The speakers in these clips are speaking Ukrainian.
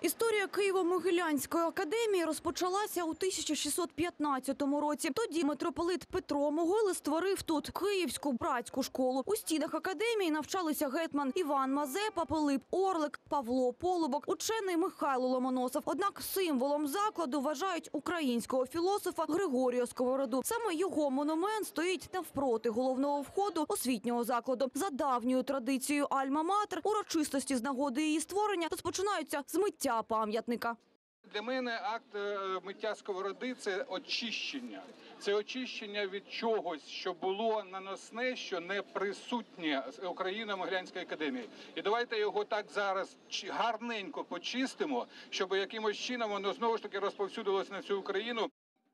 Історія Києво-Могилянської академії розпочалася у 1615 році. Тоді митрополит Петро Могили створив тут Київську братську школу. У стінах академії навчалися гетьман Іван Мазепа, Пилип Орлик, Павло Полубок, учений Михайло Ломоносов. Однак символом закладу вважають українського філософа Григорія Сковороду. Саме його монумент стоїть навпроти головного входу освітнього закладу. За давньою традицією Альма-Матер урочистості з нагоди її створення розпочинаються з миття пам'ятника. Для мене акт е, миття сковороди це очищення. Це очищення від чогось, що було наносне, що не присутнє з Україно-Могилянської академії. І давайте його так зараз гарненько почистимо, щоб якимось чином воно знову ж таки розповсюдилося на всю Україну.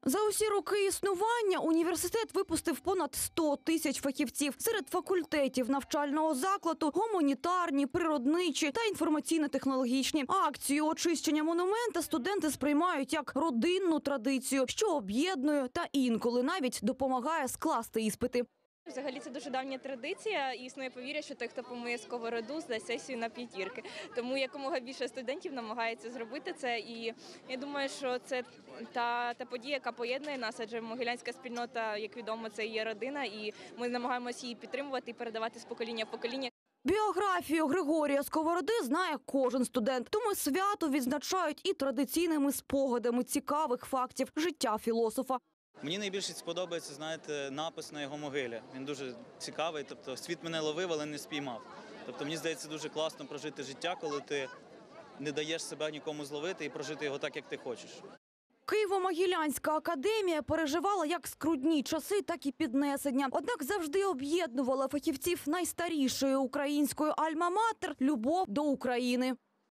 За усі роки існування університет випустив понад 100 тисяч фахівців серед факультетів навчального закладу, гуманітарні, природничі та інформаційно-технологічні. Акцію очищення монумента студенти сприймають як родинну традицію, що об'єднує та інколи навіть допомагає скласти іспити. Взагалі це дуже давня традиція. і Існує повір'я, що той, хто помиє сковороду, здасть сесію на п'ятірки. Тому якомога більше студентів намагається зробити це. І я думаю, що це та, та подія, яка поєднує нас, адже могилянська спільнота, як відомо, це є родина, і ми намагаємося її підтримувати і передавати з покоління в покоління. Біографію Григорія Сковороди знає кожен студент, тому свято відзначають і традиційними спогадами цікавих фактів життя філософа. Мені найбільше сподобається, знаєте, напис на його могилі. Він дуже цікавий. Тобто, світ мене ловив, але не спіймав. Тобто, мені здається, дуже класно прожити життя, коли ти не даєш себе нікому зловити і прожити його так, як ти хочеш. Києво-Могилянська академія переживала як скрудні часи, так і піднесення. Однак завжди об'єднувала фахівців найстарішої української альма-матер – любов до України.